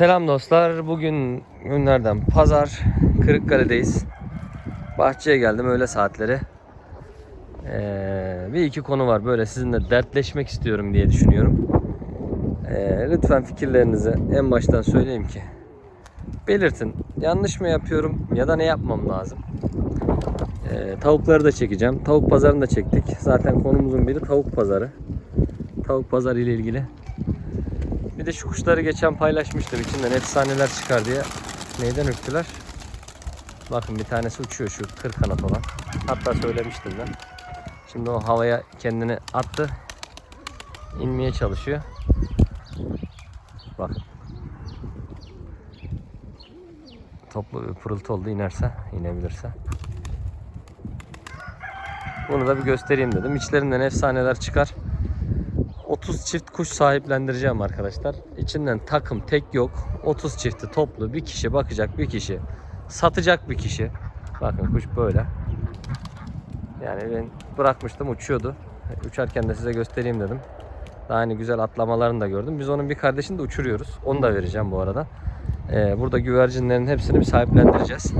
Selam dostlar. Bugün günlerden pazar. Kırıkkale'deyiz. Bahçeye geldim öğle saatleri. Ee, bir iki konu var böyle sizinle dertleşmek istiyorum diye düşünüyorum. Ee, lütfen fikirlerinizi en baştan söyleyeyim ki belirtin. Yanlış mı yapıyorum ya da ne yapmam lazım? Ee, tavukları da çekeceğim. Tavuk pazarını da çektik. Zaten konumuzun biri tavuk pazarı. Tavuk pazarı ile ilgili. Bir de şu kuşları geçen paylaşmıştım. İçinden efsaneler çıkar diye. Neyden ürktüler? Bakın bir tanesi uçuyor şu kır kanat olan. Hatta söylemiştim ben. Şimdi o havaya kendini attı. İnmeye çalışıyor. Bak. Toplu bir pırıltı oldu inerse, inebilirse. Bunu da bir göstereyim dedim. İçlerinden efsaneler çıkar. 30 çift kuş sahiplendireceğim arkadaşlar. İçinden takım tek yok. 30 çifti toplu bir kişi bakacak bir kişi. Satacak bir kişi. Bakın kuş böyle. Yani ben bırakmıştım uçuyordu. Uçarken de size göstereyim dedim. Daha hani güzel atlamalarını da gördüm. Biz onun bir kardeşini de uçuruyoruz. Onu da vereceğim bu arada. Ee, burada güvercinlerin hepsini bir sahiplendireceğiz.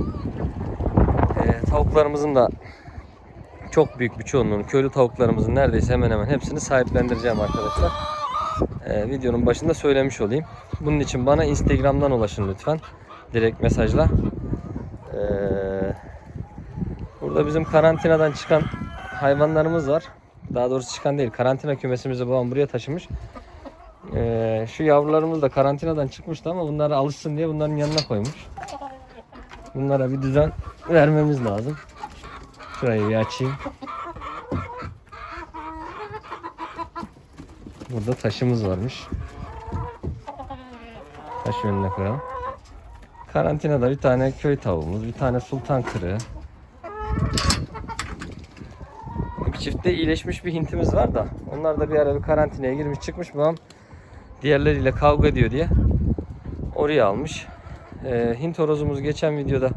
Ee, tavuklarımızın da çok büyük bir çoğunluğunu, köylü tavuklarımızın neredeyse hemen hemen hepsini sahiplendireceğim arkadaşlar. Ee, videonun başında söylemiş olayım. Bunun için bana Instagram'dan ulaşın lütfen. Direkt mesajla. Ee, burada bizim karantinadan çıkan hayvanlarımız var. Daha doğrusu çıkan değil. Karantina kümesimizi babam buraya taşımış. Ee, şu yavrularımız da karantinadan çıkmıştı ama bunlara alışsın diye bunların yanına koymuş. Bunlara bir düzen vermemiz lazım. Şurayı bir açayım. Burada taşımız varmış. Taş önüne koyalım. Karantinada bir tane köy tavuğumuz, bir tane sultan kırığı. Bir çiftte iyileşmiş bir hintimiz var da onlar da bir ara bir karantinaya girmiş çıkmış babam diğerleriyle kavga ediyor diye oraya almış. Ee, Hint horozumuz geçen videoda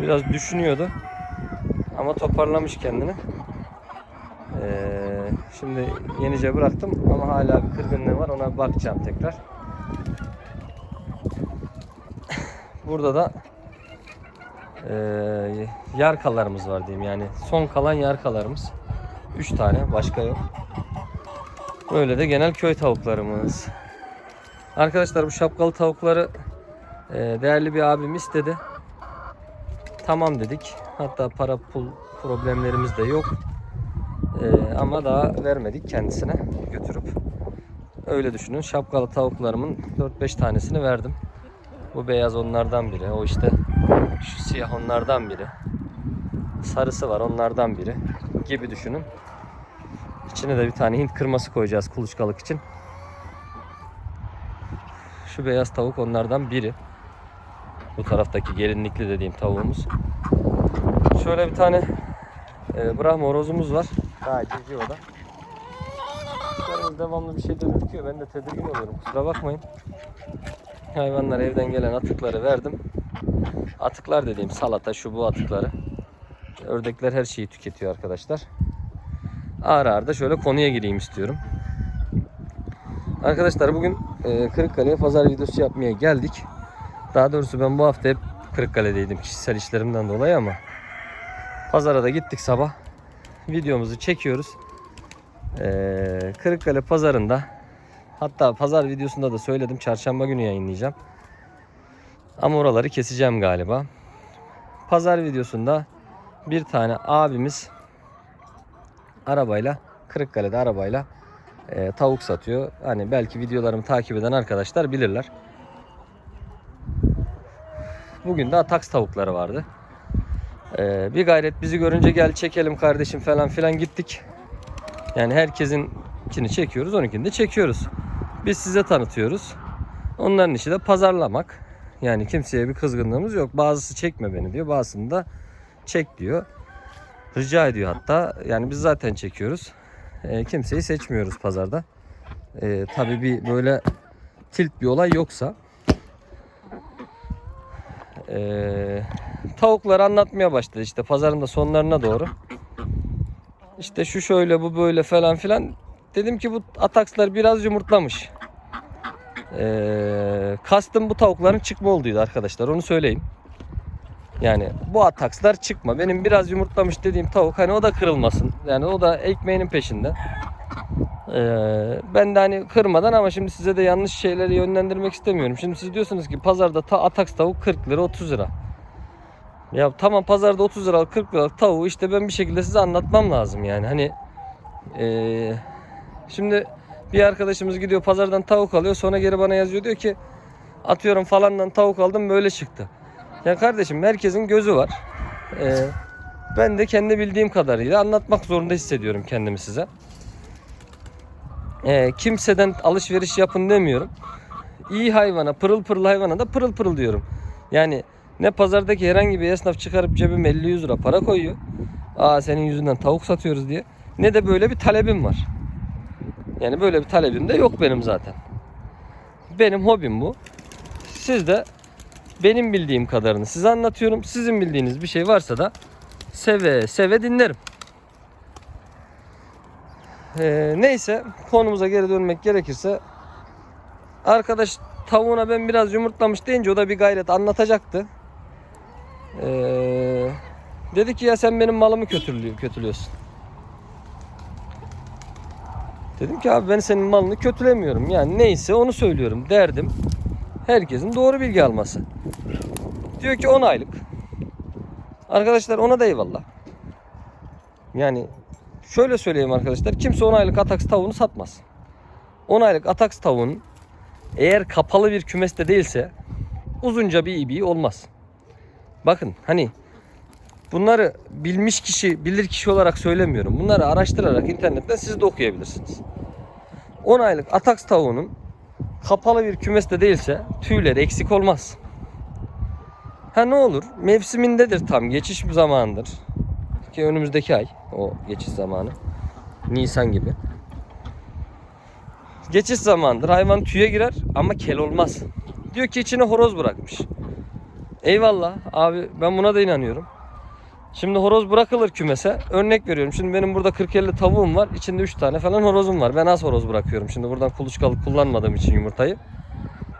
biraz düşünüyordu. Ama toparlamış kendini. Ee, şimdi yenice bıraktım ama hala bir kırgınlığı var. Ona bakacağım tekrar. Burada da ee, yarkalarımız var diyeyim yani. Son kalan yarkalarımız. 3 tane başka yok. Böyle de genel köy tavuklarımız. Arkadaşlar bu şapkalı tavukları ee, değerli bir abim istedi. Tamam dedik. Hatta para pul problemlerimiz de yok. Ee, ama daha vermedik kendisine götürüp. Öyle düşünün. Şapkalı tavuklarımın 4-5 tanesini verdim. Bu beyaz onlardan biri. O işte şu siyah onlardan biri. Sarısı var onlardan biri. Gibi düşünün. İçine de bir tane Hint kırması koyacağız kuluçkalık için. Şu beyaz tavuk onlardan biri. Bu taraftaki gelinlikli dediğim tavuğumuz. Şöyle bir tane e, Brahma horozumuz var. Daha cici o da. Kuşlarımız devamlı bir şeyler ürküyor. Ben de tedirgin oluyorum. Kusura bakmayın. Hayvanlar evden gelen atıkları verdim. Atıklar dediğim salata, şu bu atıkları. Ördekler her şeyi tüketiyor arkadaşlar. Ağır ağır da şöyle konuya gireyim istiyorum. Arkadaşlar bugün e, Kırıkkale'ye pazar videosu yapmaya geldik. Daha doğrusu ben bu hafta hep Kırıkkale'deydim kişisel işlerimden dolayı ama pazara da gittik sabah. Videomuzu çekiyoruz. Ee, Kırıkkale pazarında hatta pazar videosunda da söyledim çarşamba günü yayınlayacağım. Ama oraları keseceğim galiba. Pazar videosunda bir tane abimiz arabayla Kırıkkale'de arabayla e, tavuk satıyor. Hani belki videolarımı takip eden arkadaşlar bilirler. Bugün de Atax tavukları vardı. Ee, bir gayret bizi görünce gel çekelim kardeşim falan filan gittik. Yani herkesin içini çekiyoruz, onunkini de çekiyoruz. Biz size tanıtıyoruz. Onların işi de pazarlamak. Yani kimseye bir kızgınlığımız yok. Bazısı çekme beni diyor, bazısını da çek diyor. Rica ediyor hatta. Yani biz zaten çekiyoruz. Ee, kimseyi seçmiyoruz pazarda. Ee, tabii bir böyle tilt bir olay yoksa ee, tavukları anlatmaya başladı işte pazarın da sonlarına doğru. İşte şu şöyle bu böyle falan filan. Dedim ki bu atakslar biraz yumurtlamış. Ee, kastım bu tavukların çıkma olduğuydu arkadaşlar onu söyleyeyim. Yani bu atakslar çıkma. Benim biraz yumurtlamış dediğim tavuk hani o da kırılmasın. Yani o da ekmeğinin peşinde. Ee, ben de hani kırmadan ama şimdi size de yanlış şeyleri yönlendirmek istemiyorum. Şimdi siz diyorsunuz ki pazarda ta ataks tavuk 40 lira 30 lira. Ya tamam pazarda 30 liralık 40 liralık tavuğu işte ben bir şekilde size anlatmam lazım yani. Hani ee, şimdi bir arkadaşımız gidiyor pazardan tavuk alıyor sonra geri bana yazıyor diyor ki atıyorum falandan tavuk aldım böyle çıktı. Ya kardeşim herkesin gözü var. Ee, ben de kendi bildiğim kadarıyla anlatmak zorunda hissediyorum kendimi size. Ee, kimseden alışveriş yapın demiyorum. İyi hayvana, pırıl pırıl hayvana da pırıl pırıl diyorum. Yani ne pazardaki herhangi bir esnaf çıkarıp cebime 50-100 lira para koyuyor. Aa senin yüzünden tavuk satıyoruz diye. Ne de böyle bir talebim var. Yani böyle bir talebim de yok benim zaten. Benim hobim bu. Siz de benim bildiğim kadarını size anlatıyorum. Sizin bildiğiniz bir şey varsa da seve seve dinlerim. Ee, neyse konumuza geri dönmek gerekirse arkadaş tavuğuna ben biraz yumurtlamış deyince o da bir gayret anlatacaktı. Ee, dedi ki ya sen benim malımı kötülüyor, kötülüyorsun. Dedim ki abi ben senin malını kötülemiyorum. Yani neyse onu söylüyorum derdim. Herkesin doğru bilgi alması. Diyor ki 10 aylık. Arkadaşlar ona da eyvallah. Yani şöyle söyleyeyim arkadaşlar. Kimse 10 aylık ataks tavuğunu satmaz. 10 aylık ataks tavuğun eğer kapalı bir kümeste değilse uzunca bir ibiği olmaz. Bakın hani bunları bilmiş kişi, bilir kişi olarak söylemiyorum. Bunları araştırarak internetten siz de okuyabilirsiniz. 10 aylık ataks tavuğunun kapalı bir kümeste değilse tüyleri eksik olmaz. Ha ne olur? Mevsimindedir tam. Geçiş zamanıdır. Ki önümüzdeki ay o geçiş zamanı. Nisan gibi. Geçiş zamanıdır. Hayvan tüye girer ama kel olmaz. Diyor ki içine horoz bırakmış. Eyvallah abi ben buna da inanıyorum. Şimdi horoz bırakılır kümese. Örnek veriyorum. Şimdi benim burada 40-50 tavuğum var. İçinde 3 tane falan horozum var. Ben az horoz bırakıyorum. Şimdi buradan kuluçkalık kullanmadığım için yumurtayı.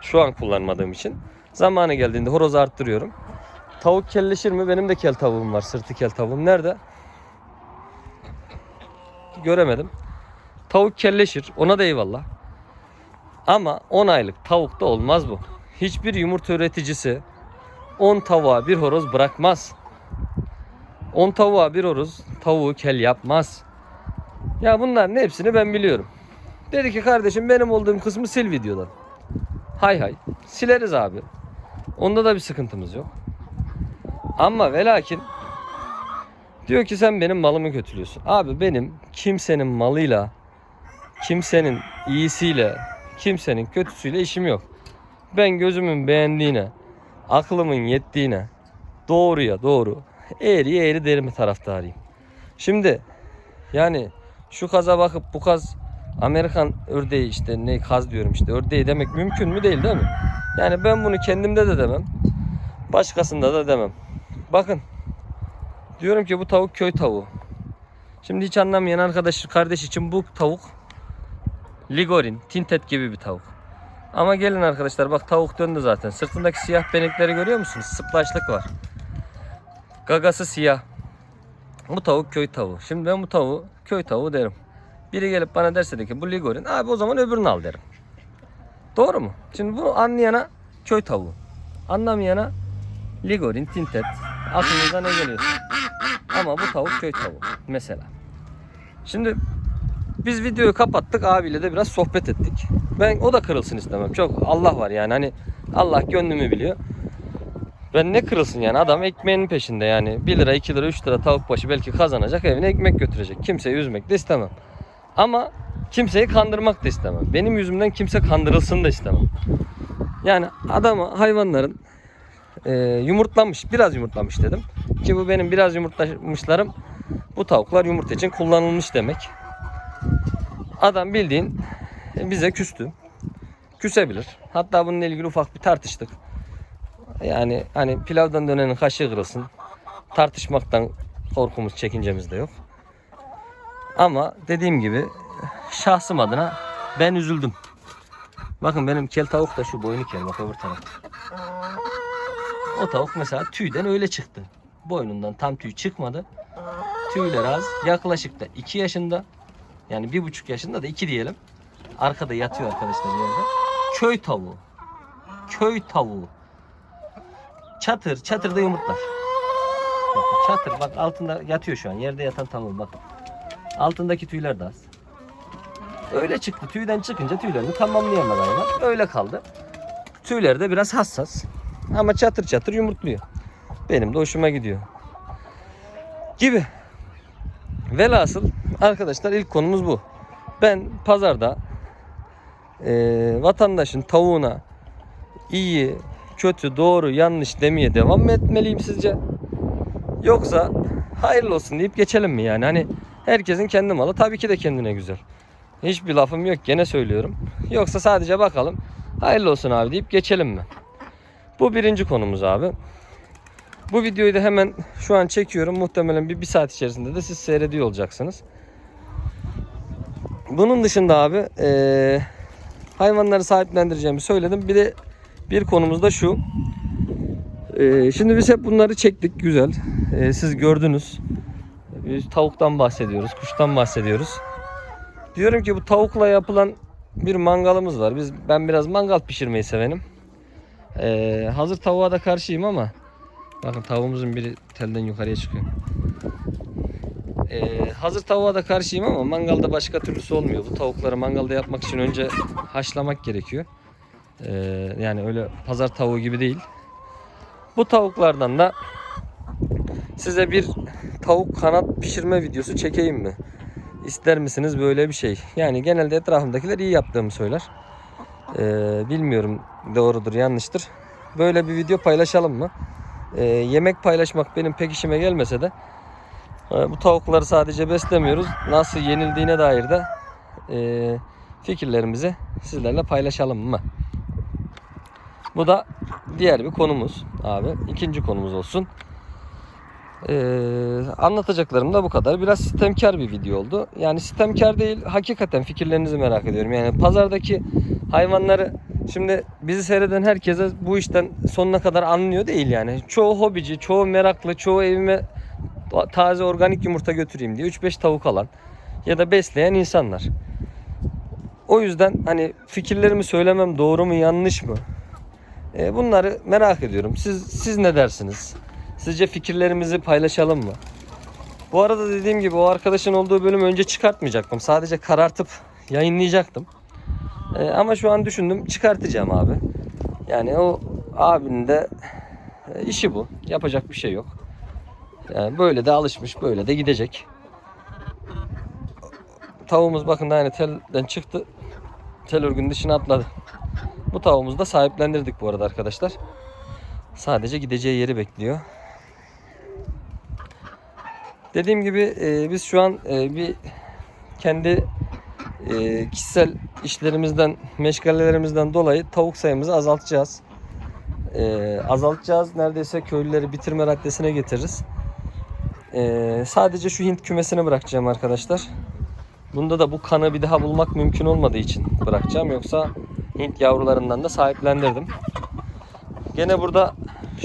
Şu an kullanmadığım için. Zamanı geldiğinde horozu arttırıyorum. Tavuk kelleşir mi? Benim de kel tavuğum var. Sırtı kel tavuğum. Nerede? Göremedim. Tavuk kelleşir. Ona da eyvallah. Ama 10 aylık tavukta olmaz bu. Hiçbir yumurta üreticisi 10 tavuğa bir horoz bırakmaz. 10 tavuğa bir horoz tavuğu kel yapmaz. Ya bunların hepsini ben biliyorum. Dedi ki kardeşim benim olduğum kısmı sil videodan. Hay hay. Sileriz abi. Onda da bir sıkıntımız yok. Ama ve lakin diyor ki sen benim malımı kötülüyorsun. Abi benim kimsenin malıyla, kimsenin iyisiyle, kimsenin kötüsüyle işim yok. Ben gözümün beğendiğine, aklımın yettiğine, doğruya doğru, eğriye eğri derim taraftarıyım. Şimdi yani şu kaza bakıp bu kaz Amerikan ördeği işte ne kaz diyorum işte ördeği demek mümkün mü değil değil mi? Yani ben bunu kendimde de demem. Başkasında da demem. Bakın. Diyorum ki bu tavuk köy tavuğu. Şimdi hiç anlamayan arkadaş kardeş için bu tavuk Ligorin, Tintet gibi bir tavuk. Ama gelin arkadaşlar bak tavuk döndü zaten. Sırtındaki siyah benekleri görüyor musunuz? Sıplaçlık var. Gagası siyah. Bu tavuk köy tavuğu. Şimdi ben bu tavuğu köy tavuğu derim. Biri gelip bana derse de ki bu Ligorin. Abi o zaman öbürünü al derim. Doğru mu? Şimdi bunu anlayana köy tavuğu. Anlamayana Ligorin, Tintet. Aklınıza ne geliyorsa. Ama bu tavuk köy tavuğu mesela. Şimdi biz videoyu kapattık abiyle de biraz sohbet ettik. Ben o da kırılsın istemem. Çok Allah var yani hani Allah gönlümü biliyor. Ben ne kırılsın yani adam ekmeğinin peşinde yani 1 lira 2 lira 3 lira tavuk başı belki kazanacak evine ekmek götürecek. Kimseyi üzmek de istemem. Ama kimseyi kandırmak da istemem. Benim yüzümden kimse kandırılsın da istemem. Yani adamı hayvanların e, yumurtlamış biraz yumurtlamış dedim. Ki bu benim biraz yumurtlamışlarım bu tavuklar yumurta için kullanılmış demek. Adam bildiğin bize küstü. Küsebilir. Hatta bununla ilgili ufak bir tartıştık. Yani hani pilavdan dönenin kaşığı kırılsın. Tartışmaktan korkumuz, çekincemiz de yok. Ama dediğim gibi şahsım adına ben üzüldüm. Bakın benim kel tavuk da şu boynu kel bak öbür tarafta. O tavuk mesela tüyden öyle çıktı. Boynundan tam tüy çıkmadı. Tüyler az. Yaklaşık da 2 yaşında. Yani bir buçuk yaşında da 2 diyelim. Arkada yatıyor arkadaşlar yerde. Köy tavuğu. Köy tavuğu. Çatır, çatırda yumurtlar. Bakın çatır bak altında yatıyor şu an. Yerde yatan tavuğu bak. Altındaki tüyler de az. Öyle çıktı. Tüyden çıkınca tüylerini tamamlayamadı hayvan. Öyle kaldı. Tüyleri de biraz hassas. Ama çatır çatır yumurtluyor. Benim de hoşuma gidiyor. Gibi. Velhasıl arkadaşlar ilk konumuz bu. Ben pazarda eee, vatandaşın tavuğuna iyi, kötü, doğru, yanlış demeye devam mı etmeliyim sizce? Yoksa hayırlı olsun deyip geçelim mi yani? Hani herkesin kendi malı tabii ki de kendine güzel. Hiçbir lafım yok gene söylüyorum. Yoksa sadece bakalım hayırlı olsun abi deyip geçelim mi? Bu birinci konumuz abi. Bu videoyu da hemen şu an çekiyorum. Muhtemelen bir, bir saat içerisinde de siz seyrediyor olacaksınız. Bunun dışında abi eee, hayvanları sahiplendireceğimi söyledim. Bir de bir konumuz da şu. Eee, şimdi biz hep bunları çektik güzel. Eee, siz gördünüz. Biz tavuktan bahsediyoruz, kuştan bahsediyoruz. Diyorum ki bu tavukla yapılan bir mangalımız var. Biz ben biraz mangal pişirmeyi sevenim. Eee, hazır tavuğa da karşıyım ama bakın tavuğumuzun biri telden yukarıya çıkıyor. Eee, hazır tavuğa da karşıyım ama mangalda başka türlüsü olmuyor. Bu tavukları mangalda yapmak için önce haşlamak gerekiyor. Eee, yani öyle pazar tavuğu gibi değil. Bu tavuklardan da size bir tavuk kanat pişirme videosu çekeyim mi? İster misiniz böyle bir şey? Yani genelde etrafımdakiler iyi yaptığımı söyler. Ee, bilmiyorum doğrudur yanlıştır. Böyle bir video paylaşalım mı? Ee, yemek paylaşmak benim pek işime gelmese de bu tavukları sadece beslemiyoruz. Nasıl yenildiğine dair de e, fikirlerimizi sizlerle paylaşalım mı? Bu da diğer bir konumuz abi. İkinci konumuz olsun. Ee, anlatacaklarım da bu kadar. Biraz sistemkar bir video oldu. Yani sistemkar değil, hakikaten fikirlerinizi merak ediyorum. Yani pazardaki hayvanları şimdi bizi seyreden herkese bu işten sonuna kadar anlıyor değil yani. Çoğu hobici, çoğu meraklı, çoğu evime taze organik yumurta götüreyim diye 3-5 tavuk alan ya da besleyen insanlar. O yüzden hani fikirlerimi söylemem doğru mu yanlış mı? Ee, bunları merak ediyorum. Siz siz ne dersiniz? Sizce fikirlerimizi paylaşalım mı? Bu arada dediğim gibi o arkadaşın olduğu bölümü önce çıkartmayacaktım. Sadece karartıp yayınlayacaktım. Ee, ama şu an düşündüm çıkartacağım abi. Yani o abinin de e, işi bu. Yapacak bir şey yok. Yani böyle de alışmış, böyle de gidecek. Tavuğumuz bakın da yani telden çıktı. Tel örgünün dışına atladı. Bu tavuğumuzu da sahiplendirdik bu arada arkadaşlar. Sadece gideceği yeri bekliyor. Dediğim gibi e, biz şu an e, bir kendi e, kişisel işlerimizden, meşgalelerimizden dolayı tavuk sayımızı azaltacağız. E, azaltacağız. Neredeyse köylüleri bitirme raddesine getiririz. E, sadece şu Hint kümesini bırakacağım arkadaşlar. Bunda da bu kanı bir daha bulmak mümkün olmadığı için bırakacağım. Yoksa Hint yavrularından da sahiplendirdim. Gene burada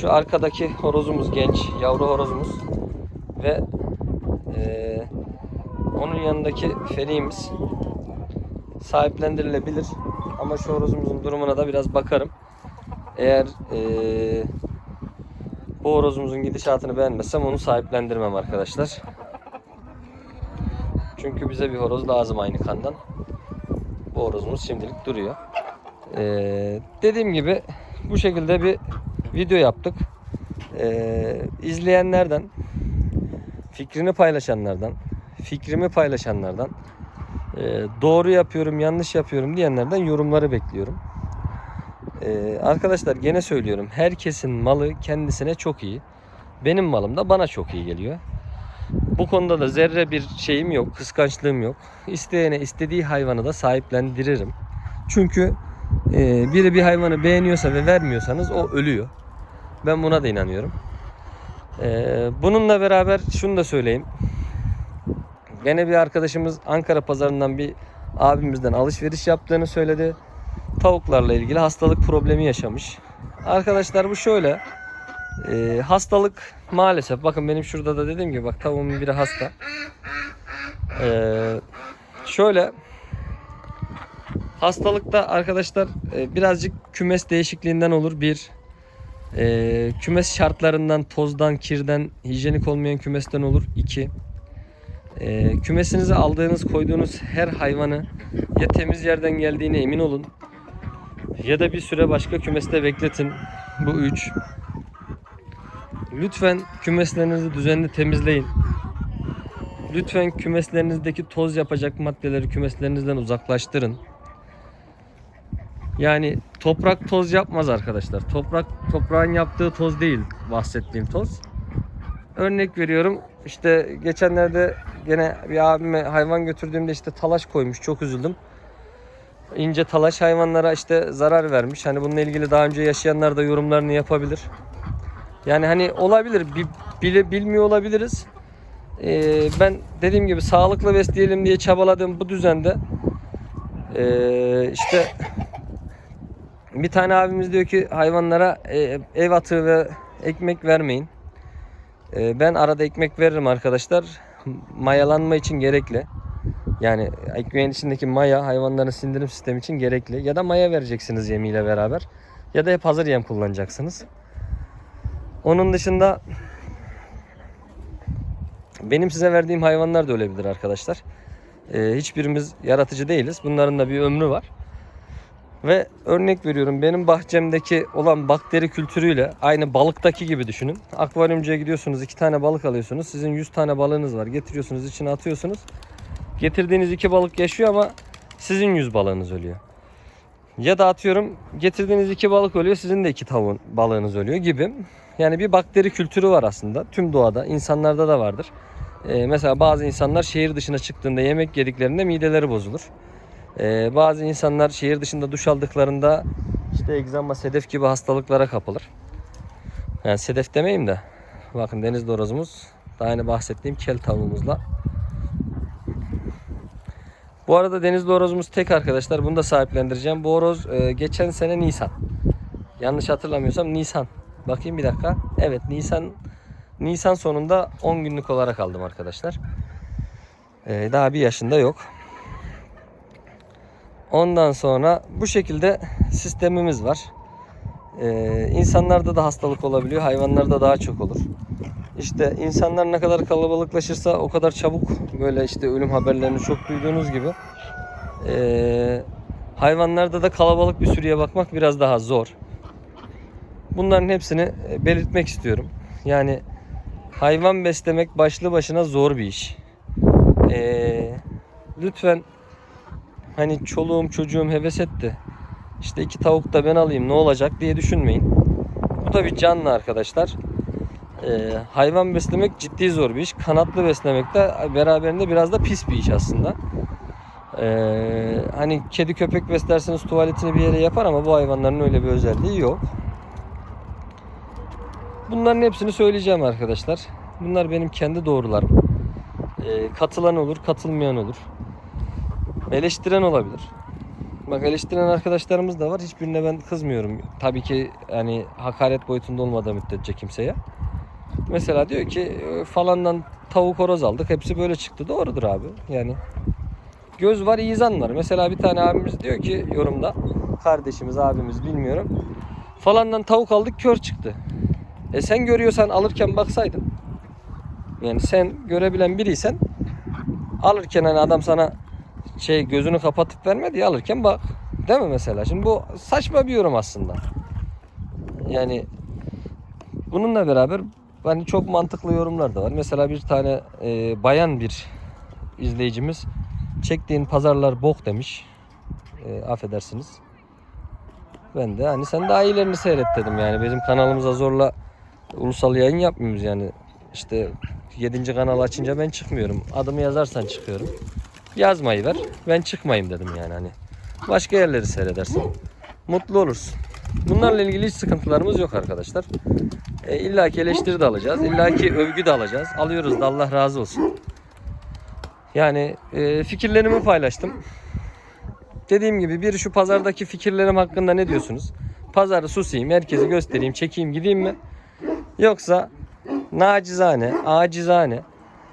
şu arkadaki horozumuz genç, yavru horozumuz ve eee, onun yanındaki feriğimiz sahiplendirilebilir. Ama şu horozumuzun durumuna da biraz bakarım. Eğer eee, bu horozumuzun gidişatını beğenmezsem onu sahiplendirmem arkadaşlar. Çünkü bize bir horoz lazım aynı kandan. Bu horozumuz şimdilik duruyor. Ee, dediğim gibi bu şekilde bir video yaptık. Ee, izleyenlerden, fikrini paylaşanlardan, fikrimi paylaşanlardan, e, doğru yapıyorum, yanlış yapıyorum diyenlerden yorumları bekliyorum. Ee, arkadaşlar gene söylüyorum. Herkesin malı kendisine çok iyi. Benim malım da bana çok iyi geliyor. Bu konuda da zerre bir şeyim yok, kıskançlığım yok. İsteyene istediği hayvanı da sahiplendiririm. Çünkü e, biri bir hayvanı beğeniyorsa ve vermiyorsanız o ölüyor. Ben buna da inanıyorum. E, bununla beraber şunu da söyleyeyim. Gene bir arkadaşımız Ankara pazarından bir abimizden alışveriş yaptığını söyledi. Tavuklarla ilgili hastalık problemi yaşamış. Arkadaşlar bu şöyle. e, hastalık maalesef bakın benim şurada da dediğim gibi bak tavuğumun biri hasta. E, şöyle hastalıkta arkadaşlar e, birazcık kümes değişikliğinden olur. Bir e, kümes şartlarından, tozdan, kirden, hijyenik olmayan kümesten olur. İki e, kümesinize aldığınız, koyduğunuz her hayvanı ya temiz yerden geldiğine emin olun ya da bir süre başka kümeste bekletin. Bu üç. Lütfen kümeslerinizi düzenli temizleyin. Lütfen kümeslerinizdeki toz yapacak maddeleri kümeslerinizden uzaklaştırın. Yani toprak toz yapmaz arkadaşlar. Toprak toprağın yaptığı toz değil bahsettiğim toz. Örnek veriyorum. İşte geçenlerde gene bir abime hayvan götürdüğümde işte talaş koymuş. Çok üzüldüm. İnce talaş hayvanlara işte zarar vermiş. Hani bununla ilgili daha önce yaşayanlar da yorumlarını yapabilir. Yani hani olabilir. Bi- Bile bilmiyor olabiliriz. Ee, ben dediğim gibi sağlıklı besleyelim diye çabaladığım bu düzende ee, işte bir tane abimiz diyor ki hayvanlara e, ev atığı ve ekmek vermeyin. E, ben arada ekmek veririm arkadaşlar. Mayalanma için gerekli. Yani ekmeğin içindeki maya hayvanların sindirim sistemi için gerekli. Ya da maya vereceksiniz yemiyle beraber. Ya da hep hazır yem kullanacaksınız. Onun dışında benim size verdiğim hayvanlar da ölebilir arkadaşlar. E, hiçbirimiz yaratıcı değiliz. Bunların da bir ömrü var. Ve örnek veriyorum benim bahçemdeki olan bakteri kültürüyle aynı balıktaki gibi düşünün. Akvaryumcuya gidiyorsunuz iki tane balık alıyorsunuz. Sizin 100 tane balığınız var. Getiriyorsunuz içine atıyorsunuz. Getirdiğiniz iki balık yaşıyor ama sizin 100 balığınız ölüyor. Ya da atıyorum getirdiğiniz iki balık ölüyor sizin de iki tavuğun balığınız ölüyor gibi. Yani bir bakteri kültürü var aslında tüm doğada insanlarda da vardır. Ee, mesela bazı insanlar şehir dışına çıktığında yemek yediklerinde mideleri bozulur. Ee, bazı insanlar şehir dışında duş aldıklarında işte egzama, sedef gibi hastalıklara kapılır. Yani sedef demeyeyim de. Bakın deniz dorozumuz daha yeni bahsettiğim kel tavuğumuzla. Bu arada deniz horozumuz tek arkadaşlar. Bunu da sahiplendireceğim. Bu horoz e, geçen sene Nisan. Yanlış hatırlamıyorsam Nisan. Bakayım bir dakika. Evet Nisan Nisan sonunda 10 günlük olarak aldım arkadaşlar. E, daha bir yaşında yok. Ondan sonra bu şekilde sistemimiz var. Ee, insanlarda da hastalık olabiliyor, hayvanlarda daha çok olur. İşte insanlar ne kadar kalabalıklaşırsa o kadar çabuk böyle işte ölüm haberlerini çok duyduğunuz gibi ee, hayvanlarda da kalabalık bir sürüye bakmak biraz daha zor. Bunların hepsini belirtmek istiyorum. Yani hayvan beslemek başlı başına zor bir iş. Ee, lütfen hani çoluğum çocuğum heves etti. İşte iki tavuk da ben alayım ne olacak diye düşünmeyin. Bu da bir canlı arkadaşlar. Ee, hayvan beslemek ciddi zor bir iş. Kanatlı beslemek de beraberinde biraz da pis bir iş aslında. Ee, hani kedi köpek beslerseniz tuvaletini bir yere yapar ama bu hayvanların öyle bir özelliği yok. Bunların hepsini söyleyeceğim arkadaşlar. Bunlar benim kendi doğrularım. Ee, katılan olur, katılmayan olur. Eleştiren olabilir. Bak eleştiren arkadaşlarımız da var. Hiçbirine ben kızmıyorum. Tabii ki yani hakaret boyutunda olmadığı müddetçe kimseye. Mesela diyor ki "E, falandan tavuk horoz aldık. Hepsi böyle çıktı. Doğrudur abi. Yani göz var, izan var. Mesela bir tane abimiz diyor ki yorumda kardeşimiz, abimiz bilmiyorum. Falandan tavuk aldık kör çıktı. E sen görüyorsan alırken baksaydın. Yani sen görebilen biriysen alırken hani adam sana şey gözünü kapatıp vermedi ya alırken bak. Değil mi mesela? Şimdi bu saçma bir yorum aslında. Yani bununla beraber hani çok mantıklı yorumlar da var. Mesela bir tane e, bayan bir izleyicimiz çektiğin pazarlar bok demiş. E, affedersiniz. Ben de hani sen daha iyilerini seyret dedim yani. Bizim kanalımıza zorla ulusal yayın yapmıyoruz yani. İşte 7. kanal açınca ben çıkmıyorum. Adımı yazarsan çıkıyorum yazmayı ver. Ben çıkmayayım dedim yani hani. Başka yerleri seyredersin. Mutlu olursun. Bunlarla ilgili hiç sıkıntılarımız yok arkadaşlar. E, İlla ki eleştiri de alacağız. İlla ki övgü de alacağız. Alıyoruz da Allah razı olsun. Yani e, fikirlerimi paylaştım. Dediğim gibi bir şu pazardaki fikirlerim hakkında ne diyorsunuz? Pazarı susayım, herkesi göstereyim, çekeyim, gideyim mi? Yoksa nacizane, acizane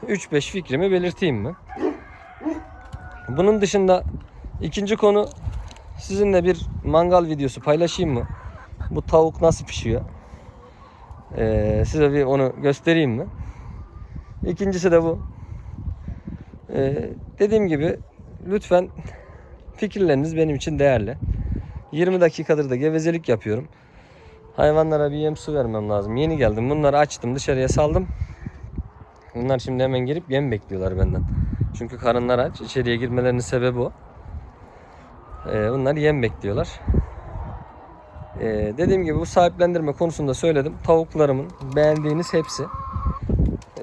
3-5 fikrimi belirteyim mi? Bunun dışında ikinci konu sizinle bir mangal videosu paylaşayım mı? Bu tavuk nasıl pişiyor? Ee, size bir onu göstereyim mi? İkincisi de bu. Ee, dediğim gibi lütfen fikirleriniz benim için değerli. 20 dakikadır da gevezelik yapıyorum. Hayvanlara bir yem su vermem lazım. Yeni geldim. Bunları açtım dışarıya saldım. Bunlar şimdi hemen girip yem bekliyorlar benden. Çünkü karınlar aç. İçeriye girmelerinin sebebi o. Ee, bunlar yem bekliyorlar. Ee, dediğim gibi bu sahiplendirme konusunda söyledim. Tavuklarımın beğendiğiniz hepsi.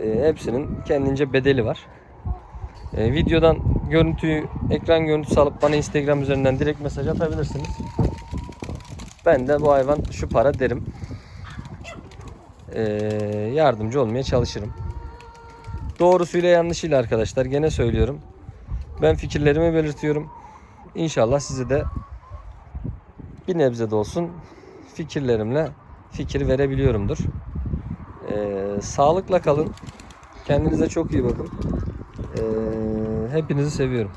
Ee, hepsinin kendince bedeli var. Ee, videodan görüntüyü, ekran görüntüsü alıp bana Instagram üzerinden direkt mesaj atabilirsiniz. Ben de bu hayvan şu para derim. Ee, yardımcı olmaya çalışırım. Doğrusuyla yanlışıyla arkadaşlar gene söylüyorum. Ben fikirlerimi belirtiyorum. İnşallah size de bir nebze de olsun fikirlerimle fikir verebiliyorumdur. Ee, sağlıkla kalın. Kendinize çok iyi bakın. Ee, hepinizi seviyorum.